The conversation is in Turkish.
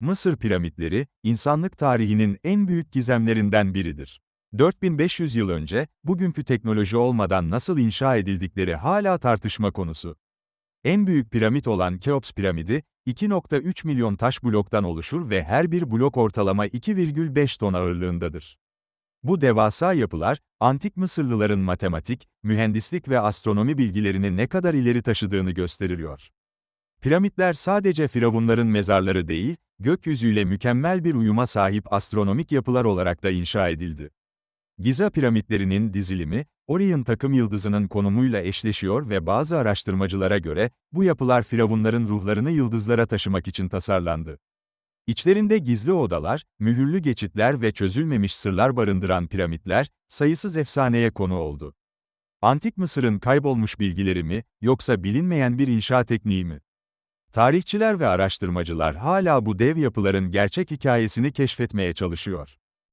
Mısır piramitleri, insanlık tarihinin en büyük gizemlerinden biridir. 4500 yıl önce, bugünkü teknoloji olmadan nasıl inşa edildikleri hala tartışma konusu. En büyük piramit olan Keops piramidi, 2.3 milyon taş bloktan oluşur ve her bir blok ortalama 2,5 ton ağırlığındadır. Bu devasa yapılar, antik Mısırlıların matematik, mühendislik ve astronomi bilgilerini ne kadar ileri taşıdığını gösteriyor. Piramitler sadece firavunların mezarları değil, gökyüzüyle mükemmel bir uyuma sahip astronomik yapılar olarak da inşa edildi. Giza piramitlerinin dizilimi, Orion takım yıldızının konumuyla eşleşiyor ve bazı araştırmacılara göre, bu yapılar firavunların ruhlarını yıldızlara taşımak için tasarlandı. İçlerinde gizli odalar, mühürlü geçitler ve çözülmemiş sırlar barındıran piramitler, sayısız efsaneye konu oldu. Antik Mısır'ın kaybolmuş bilgileri mi, yoksa bilinmeyen bir inşa tekniği mi? Tarihçiler ve araştırmacılar hala bu dev yapıların gerçek hikayesini keşfetmeye çalışıyor.